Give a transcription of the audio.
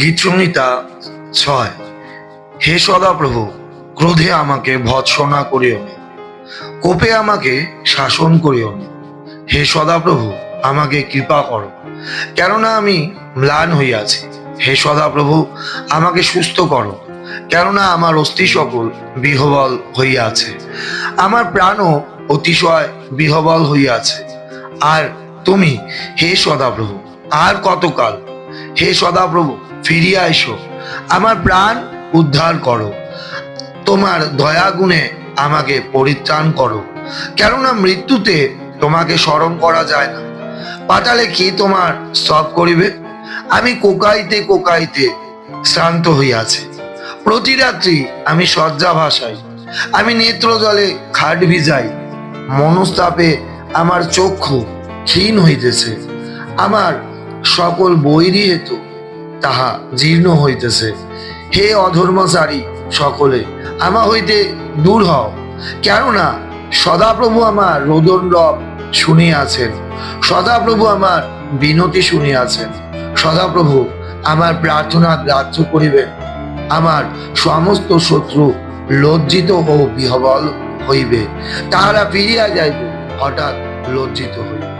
গীতসংহিতা ছয়। হে সদাপ্রভু, ক্রোধে আমাকে ভৎসনা করিও না। কোপে আমাকে শাসন করিও না। হে সদাপ্রভু, আমাকে কৃপা করো। কেননা আমি ম্লান হইয়াছি। হে সদাপ্রভু, আমাকে সুস্থ করো। কেননা আমার অস্থি সকল বিহবল হইয়াছে। আমার প্রাণও অতিশয় বিহবল হইয়াছে। আর তুমি হে সদাপ্রভু, আর কতকাল? হে সদাপ্রভু, ফিরিয়া এসো। আমার প্রাণ উদ্ধার করো। তোমার দয়া গুণে আমাকে পরিত্রাণ করো। কেননা মৃত্যুতে তোমাকে স্মরণ করা যায় না। পাতালে কি তোমার স্তব করিবে? আমি কোকাইতে কোকাইতে শ্রান্ত হইয়াছি। প্রতি রাত্রি আমি শয্যা ভাসাই। আমি নেত্র জলে খাট ভিজাই। মনস্তাপে আমার চক্ষু ক্ষীণ হইতেছে। আমার সকল বৈরী হেতু তাহা জীর্ণ হইতেছে। হে অধর্মচারী সকলে, আমা হইতে দূর হও, কেননা সদাপ্রভু আমার রোদন রব শুনিয়াছেন। সদাপ্রভু আমার বিনতি শুনিয়াছেন। সদাপ্রভু আমার প্রার্থনা গ্রাহ্য করিবেন। আমার সমস্ত শত্রু লজ্জিত ও বিহবল হইবে। তাহারা ফিরিয়া যাইবে, হঠাৎ লজ্জিত হইবে।